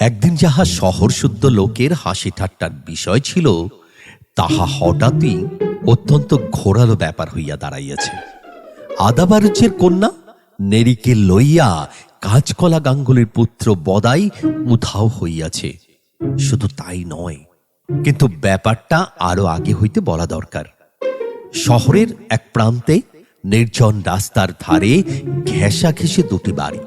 একদিন যাহা শহরশুদ্ধ লোকের হাসি ঠাট্টার বিষয় ছিল, তাহা হঠাৎই অত্যন্ত ঘোরালো ব্যাপার হইয়া দাঁড়াইয়াছে। আদাবারুচের কন্যা নেরিকে লইয়া কাঁচকলা গাঙ্গুলির পুত্র বদাই উধাও হইয়াছে। শুধু তাই নয়, কিন্তু ব্যাপারটা আরও আগে হইতে বলা দরকার। শহরের এক প্রান্তে নির্জন রাস্তার ধারে ঘেঁষা ঘেঁষে দুটি বাড়ি।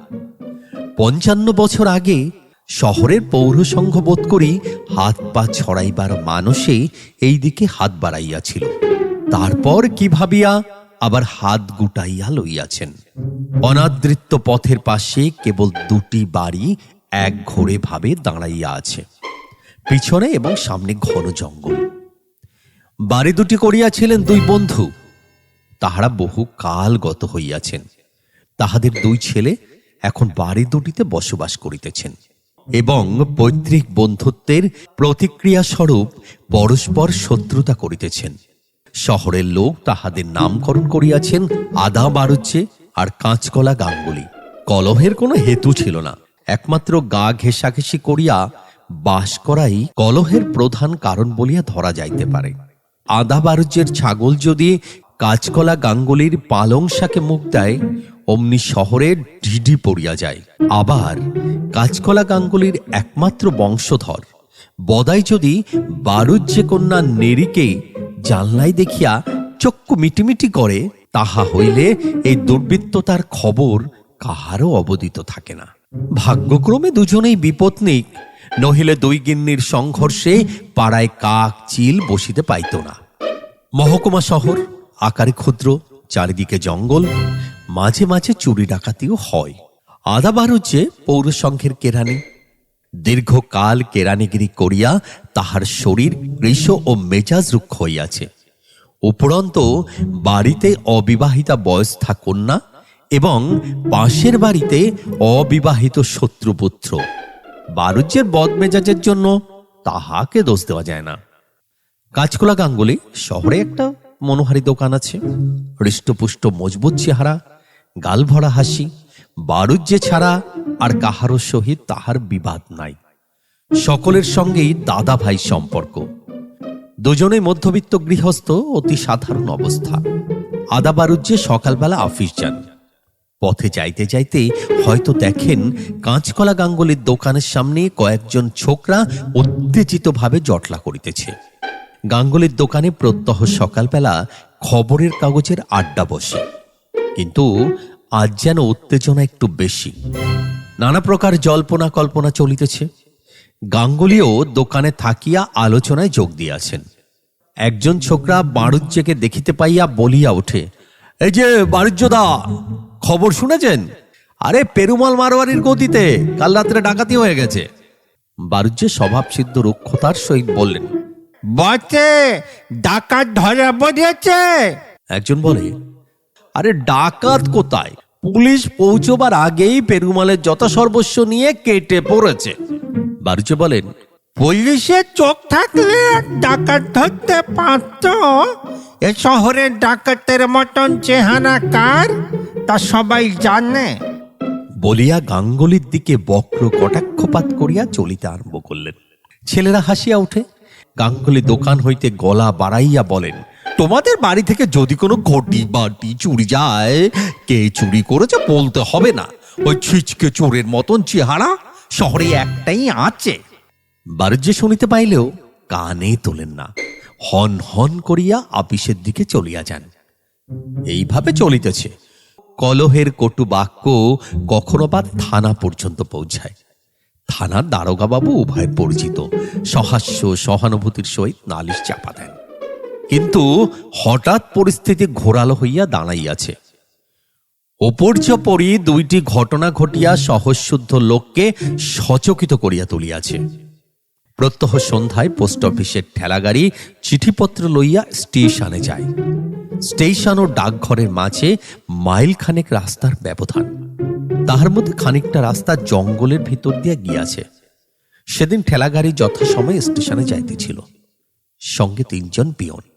পঞ্চান্ন বছর আগে শহরের পৌরসংঘ বোধ করি হাত পা ছড়াইবার মানসে এই দিকে হাত বাড়াইয়াছিল। তারপর কি ভাবিয়া আবার হাত গুটাইয়া লইয়াছেন। অনাদৃত্য পথের পাশে কেবল দুটি বাড়ি এক ঘোরে ভাবে দাঁড়াইয়া আছে। পিছনে এবং সামনে ঘন জঙ্গল। বাড়ি দুটি করিয়াছিলেন দুই বন্ধু। তাহারা বহু কাল গত হইয়াছেন। তাহাদের দুই ছেলে এখন বাড়ি দুটিতে বসবাস করিতেছেন। এবং পৈতৃক বন্ধুত্বের প্রতিক্রিয়া স্বরূপ পরস্পর শত্রুতা করিতেছেন। শহরের লোক তাহাদের নামকরণ করিয়াছেন আদা বারুচ্ছে আর কাঁচকলা গাঙ্গুলি। কলহের কোনো হেতু ছিল না। একমাত্র গা ঘেঁষাঘেঁষি করিয়া বাস করাই কলহের প্রধান কারণ বলিয়া ধরা যাইতে পারে। আদা বারুজ্যের ছাগল যদি কাঁচকলা গাঙ্গুলির পালং শাকে মুখ দেয় অমনি শহরে ঢিঢি পড়িয়া যায়। আবার কাঁচকলা গাঙ্গুলির একমাত্র বংশধর। বদাই যদি বারুজ্যে কন্যা নেরিকে জানলায় দেখিয়া চক্ষু মিটিমিটি করে, তাহা হইলে এই দুর্বৃত্ততার খবর কাহারও অবদিত থাকে না। ভাগ্যক্রমে দুজনেই বিপত্নিক, নহিলে দুই গিন্নির সংঘর্ষে পাড়ায় কাক চিল বসিতে পাইত না। মহকুমা শহর, আকারে ক্ষুদ্র, চারিদিকে জঙ্গল মাঝে মাঝে চুরি ডাকাতিও হয়। আদা বারুজ্যে পৌরসংঘের কেরানি। দীর্ঘকাল কেরানিগিরি করিয়া তাহার শরীর কৃষ ও মেজাজ রুক্ষ হইয়াছে। উপরন্ত বাড়িতে অবিবাহিতা বয়স্থা কন্যা এবং পাশের বাড়িতে অবিবাহিত শত্রুপুত্র। বারুজ্যের বদমেজাজের জন্য তাহাকে দোষ দেওয়া যায় না। কাঁচকলা গাঙ্গুলি শহরে একটা মনোহারি দোকান আছে। হৃষ্টপুষ্ট মজবুত চেহারা গাল ভরা হাসি, বারুজ্যে ছাড়া আর কাহারও সহিত তাহার বিবাদ নাই। সকলের সঙ্গেই দাদা ভাই সম্পর্ক। দুজনে মধ্যবিত্ত গৃহস্থ, অতি সাধারণ অবস্থা। আদা বারুজ্যে সকালবেলা অফিস যান। পথে যাইতে যাইতে হয়তো দেখেন কাঁচকলা গাঙ্গুলির দোকানের সামনে কয়েকজন ছোকরা উত্তেজিতভাবে জটলা করিতেছে। গাঙ্গুলির দোকানে প্রত্যহ সকালবেলা খবরের কাগজের আড্ডা বসে। কিন্তু আজ যেন উত্তেজনা একটু বেশি। নানা প্রকার জল্পনা কল্পনা চলিতেছে। গাঙ্গুলিও দোকানে থাকিয়া আলোচনায় যোগ দিয়াছেন। একজন ছোকরা বাণুজ্যকে দেখিতে পাইয়া বলিয়া ওঠে এই যে বাণিজ্যদা খবর শুনেছেন? আরে পেরুমাল মারোয়ারির গতিতে কাল রাত্রে ডাকাতি হয়ে গেছে। বাণিজ্যের স্বভাব সিদ্ধ রুক্ষতার সহিত বললেন বটে ডাকাত ধরা পড়েছে একজন বলে আরে ডাকাত কোথায়? পুলিশ পৌঁছবার আগেই পেরুমালের যত সর্বস্ব নিয়ে কেটে পড়েছে। বারুচে বলেন পুলিশের চোখ থাকলে ডাকাত ধরতে পারত। এ শহরের ডাকাতের মতন চেহারা কার তা সবাই জানে। বলিয়া গাঙ্গুলির দিকে বক্র কটাক্ষপাত করিয়া চলিতে আরম্ভ করলেন। ছেলেরা হাসিয়া ওঠে। গাঙ্গুলি দোকান হইতে গলা বাড়াইয়া বলেন তোমাদের বাড়ি থেকে যদি কোনো ঘটি বাটি চুরি যায়, কে চুরি করেছে বলতে হবে না। ওই ছিচকে চোরের মতন চেহারা শহরে একটাই আছে। বাণিজ্য শুনিতে পাইলেও কানে তোলেন না। হন হন করিয়া আপিসের দিকে চলিয়া যান। এইভাবে চলিতেছে। কলহের কটু বাক্য কখনো বা থানা পর্যন্ত পৌঁছায়। থানার দারোগাবাবু উভয়ের পরিচিত। সহাস্য সহানুভূতির সহিত নালিশ চাপা দেন। কিন্তু হঠাৎ পরিস্থিতি ঘোরালো হইয়া দাঁড়াইয়াছে। অপর্যপরি দুইটি ঘটনা ঘটিয়া সহজশুদ্ধ লোককে সচকিত করিয়া তুলিয়াছে। প্রত্যহ সন্ধ্যায় পোস্ট অফিসের ঠেলাগাড়ি চিঠিপত্র লইয়া স্টেশনে যায়। স্টেশন ও ডাকঘরের মাঝে মাইলখানেক রাস্তার ব্যবধান। তাহার মধ্যে খানিকটা রাস্তা জঙ্গলের ভিতর দিয়া গিয়াছে। সেদিন ঠেলাগাড়ি যথাসময়ে স্টেশনে যাইতেছিল। সঙ্গে তিনজন পিয়ন।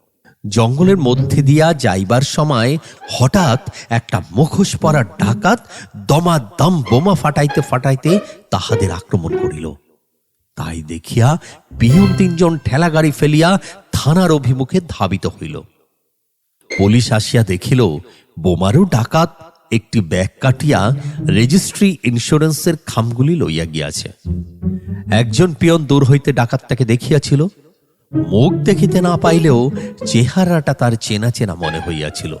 জঙ্গলের মধ্যে দিয়া যাইবার সময় হঠাৎ একটা মুখোশ পরা ডাকাত দমাদম বোমা ফাটাইতে ফাটাইতে তাহাদের আক্রমণ করিল। তাই দেখিয়া পিয়ন তিনজন ঠেলা গাড়ি ফেলিয়া থানার অভিমুখে ধাবিত হইল। পুলিশ আসিয়া দেখিল বোমারও ডাকাত একটি ব্যাগ কাটিয়া রেজিস্ট্রি ইন্স্যুরেন্সের খামগুলি লইয়া গিয়াছে। একজন পিয়ন দূর হইতে ডাকাতটাকে দেখিয়াছিল। মুখ দেখিতে না পাইলেও চেহারাটা তার চেনা চেনা মনে হইয়াছিল।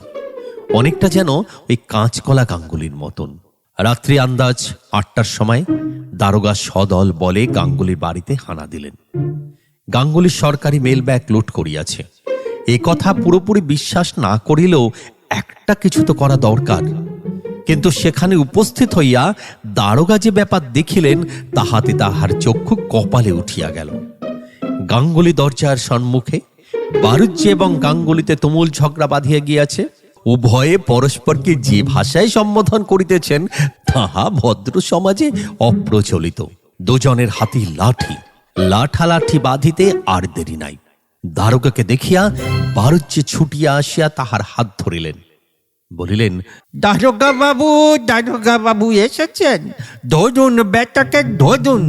অনেকটা যেন ওই কাঁচকলা গাঙ্গুলির মতন। রাত্রি আন্দাজ আটটার সময় দারোগা সদল বলে গাঙ্গুলির বাড়িতে হানা দিলেন। গাঙ্গুলির সরকারি মেল ব্যাগ লুট করিয়াছে। এ কথা পুরোপুরি বিশ্বাস না করিলেও একটা কিছু তো করা দরকার। কিন্তু সেখানে উপস্থিত হইয়া দারোগা যে ব্যাপার দেখিলেন, তাহাতে তাহার চক্ষু কপালে উঠিয়া গেল। গাঙ্গুলি দরজার সম্মুখে বারুজ্যে এবং গাঙ্গুলিতে তুমুল ঝগড়া বাঁধিয়া গিয়াছে। উভয়ে পরস্পরকে যে ভাষায় সম্বোধন করিতেছেন, তাহা ভদ্র সমাজে অপ্রচলিত। দুজনের হাতি লাঠি, লাঠালাঠি বাঁধিতে আর দেরি নাই। দারোগাকে দেখিয়া বারুজ্যে ছুটিয়া আসিয়া তাহার হাত ধরিলেন। বলিলেন দারোগা বাবু দারোগা বাবু এসেছেন। ধরুন বেটাকে ধরুন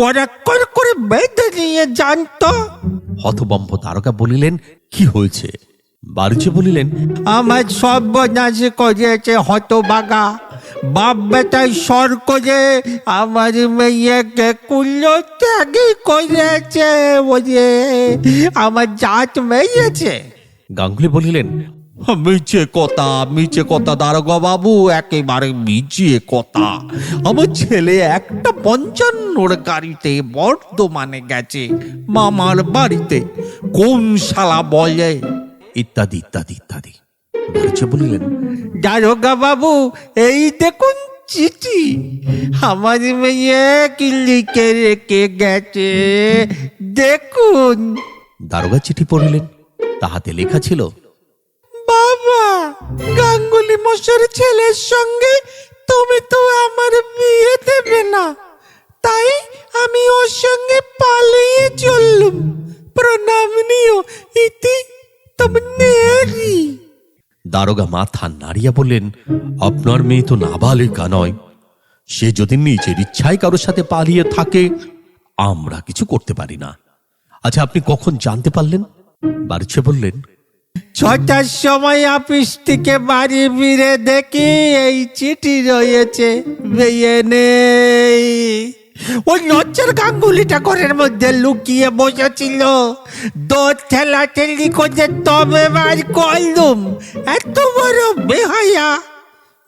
কড়াকর করে বেঁধে নিয়ে যান তো। হতবম্ব দারোগা বলিলেন কি হয়েছে? বারুজ্যে বলিলেন আমার সর্বনাশ করেছে হতবাগা। বাপ বেটাই সর করে আমার মেয়েকে কুল্লো ত্যাগই করেছে ওরে আমার জাত মেয়েছে। গাঙ্গুলি বলিলেন মিছে কথা মিছে কথা দারোগা বাবু একেবারে মিছে কথা। আমার ছেলে একটা পঞ্চান্নর গাড়িতে বর্ধমানে গেছে মামার বাড়িতে। কোন শালা বলে? ইত্যাদি ইত্যাদি ইত্যাদি। বারুজ্যে বলিলেন দারোগা বাবু এই দেখুন চিঠি। আমার মেয়ে কি লিখে রেখে গেছে। দেখুন। দারোগা চিঠি পড়িলেন তাহাতে লেখা ছিল গাঙ্গুলি মশার ছেলের সঙ্গে তুমি তো আমার বিয়ে দেবে না। তাই আমি ওর সঙ্গে পালিয়ে চললুম। প্রণাম নিও, ইতি তবে দারোগা মাথা নাড়িয়া বললেন, আপনার মেয়ে তো নাবালিকা নয়। সে যদি নিজের ইচ্ছায় কারোর সাথে পালিয়ে থাকে, আমরা কিছু করতে পারি না। আচ্ছা আপনি কখন জানতে পারলেন? বারুচ্ছে বললেন ছটার সময় অফিস থেকে বাড়ি ফিরে দেখি এই চিঠি রয়েছে বেয়ে নেই। ওই নচ্চর গাঙ্গুলিটা ঘরের মধ্যে লুকিয়ে বসেছিল। দোর ঠেলা ঠেলি করে তবে বার করলুম এত বড় বেহায়া।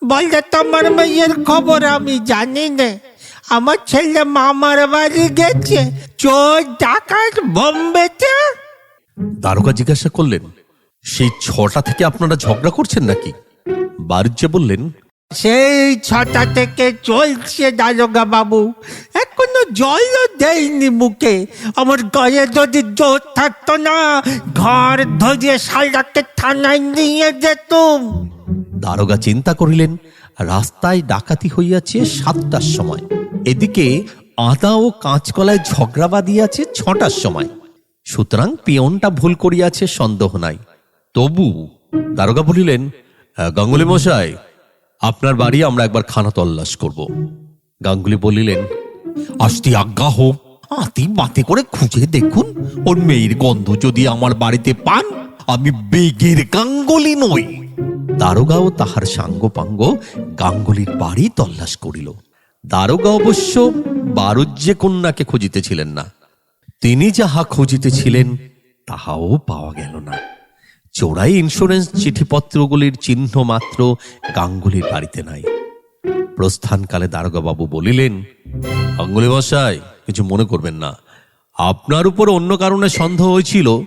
বললে তোমার মেয়ের খবর আমি জানি না। আমার ছেলে মামার বাড়ি গেছে, চোর ডাকাত বোম্বেতে? দারোগা জিজ্ঞাসা করলেন সেই ছটা থেকে আপনারা ঝগড়া করছেন নাকি? বারুজ্জে বললেন সেই ছটা থেকে চলছে দারোগা বাবু। এখনও জলও দেয়নি মুখে। আমার গায়ে যদি জোর থাকতো না ঘর ধরিয়ে শালাকে থানায় নিয়ে যেতুম। দারোগা চিন্তা করিলেন রাস্তায় ডাকাতি হইয়াছে সাতটার সময়। এদিকে আদা ও কাঁচকলায় ঝগড়া বাঁধিয়াছে ছটার সময়। সুতরাং পিয়নটা ভুল করিয়াছে সন্দেহ নাই। তবু দারোগা বলিলেন "আহ, গাঙ্গুলি মশাই আপনার বাড়ি আমরা একবার খানা তল্লাশ করব। গাঙ্গুলি বলিলেন আস্তি আজ্ঞা হোক আতি মাতে করে খুঁজে দেখুন। ওর মেয়ের গন্ধ যদি আমার বাড়িতে পান আমি বেগের গাঙ্গুলি নই। দারোগা ও তাহার সাঙ্গপাঙ্গ গাঙ্গুলির বাড়ি তল্লাশ করিল। দারোগা অবশ্য বারুজ্যে কন্যাকে খুঁজিতেছিলেন না। তিনি যাহা খুঁজিতেছিলেন তাহাও পাওয়া গেল না। চোরাই ইন্স্যুরেন্স চিঠিপত্রগুলির চিহ্ন মাত্র গাঙ্গুলির বাড়িতে নাই। প্রস্থানকালে দারোগাবাবু বলিলেন, গাঙ্গুলি মশাই, কিছু মনে করবেন না। আপনার উপর অন্য কারণে সন্দেহ হয়েছিল।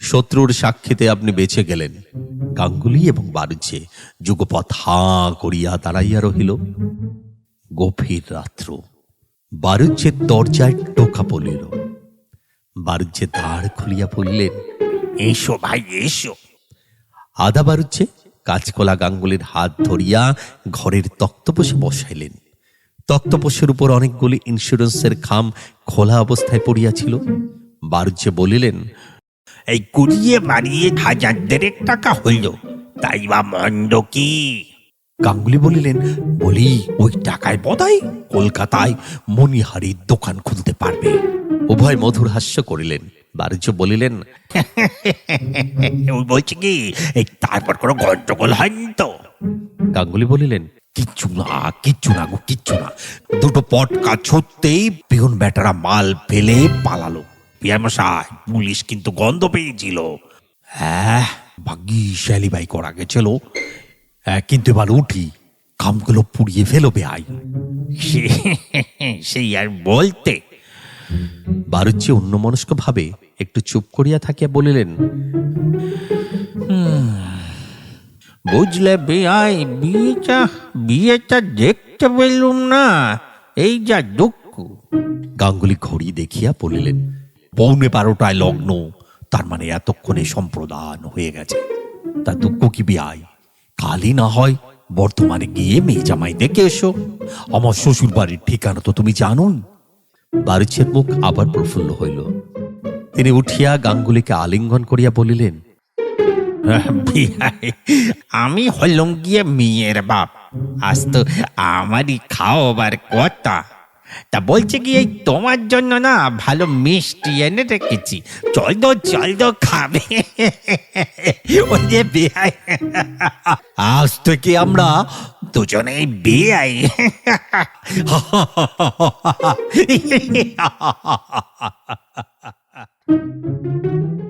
শত্রুর সাক্ষীতে আপনি বেঁচে গেলেন। গাঙ্গুলি এবং বারুজ্যে যুগপথ হা করিয়া দাঁড়াইয়া রহিল। গভীর রাত্র। বারুজ্যের দরজায় টোকা পড়িল। বারুজ্যে দাঁড় খুলিয়া পড়িলেন এসো ভাই এসো। আদা বারুচ্ছে কাঁচকলা গাঙ্গুলির হাত ধরিয়া ঘরের তক্তপোষে বসাইলেন। তক্তপোষের উপর অনেকগুলি ইন্স্যুরেন্সের খাম খোলা অবস্থায় পড়িয়াছিল। বারুজ্যে বলিলেন এই কুড়িয়ে বাড়িয়ে হাজার দেড়েক টাকা হইল তাই বা মন্দ কি? গাঙ্গুলি বলিলেন বলি ওই টাকায় বোধহয় কলকাতায় মণিহারির দোকান খুলতে পারবে। উভয় মধুর হাস্য করিলেন। বাণিজ্য বলিলেন বলছি কি? এই তারপর কোনো গন্ডগোল হয়নি তো? গাঙ্গুলি বলিলেন কিচ্ছু না কিচ্ছু না গো কিচ্ছু না। দুটো পটকা ছুটতেই বেগুন বেটারা মাল ফেলে পালালো। পিয়ামশাই পুলিশ কিন্তু গন্ধ পেয়েছিল। হ্যাঁ ভাগ্যিশালী বাই করা গেছিল। হ্যাঁ, কিন্তু এবার উঠি কামগুলো পুড়িয়ে ফেলো বেআই সেই আর বলতে বারুচ্চি অন্যমনস্ক ভাবে একটু চুপ করিয়া থাকিয়া বলিলেন বুঝলে বেআই বিয়েটা বিয়েটা দেখতে পেলুম না, এই যা দুঃখ। গাঙ্গুলি ঘড়ি দেখিয়া বলিলেন, পৌনে বারোটায় লগ্ন, তার মানে এতক্ষণে সম্প্রদান হয়ে গেছে। তা দুঃখ কি বিয়াই? কালই না হয় বর্তমানে গিয়ে মেয়ে জামাই দেখে এসো। আমার শ্বশুর বাড়ির ঠিকানা তো তুমি জানোই বারুচ্ছের মুখ আবার প্রফুল্ল হইল তিনি উঠিয়া গাঙ্গুলিকে আলিঙ্গন করিয়া বলিলেন আমি হলুম গিয়ে মেয়ের বাপ আজ তো আমারই খাওয়াবার কথা তা বলছে কি এই তোমার জন্য না ভালো মিষ্টি এনে রেখেছি চল দো চল দো খাবে ওই যে বিয়াই আজ থেকে আমরা দুজনেই বেআই Ha ha ha ha ha ha ha ha ha ha ha ha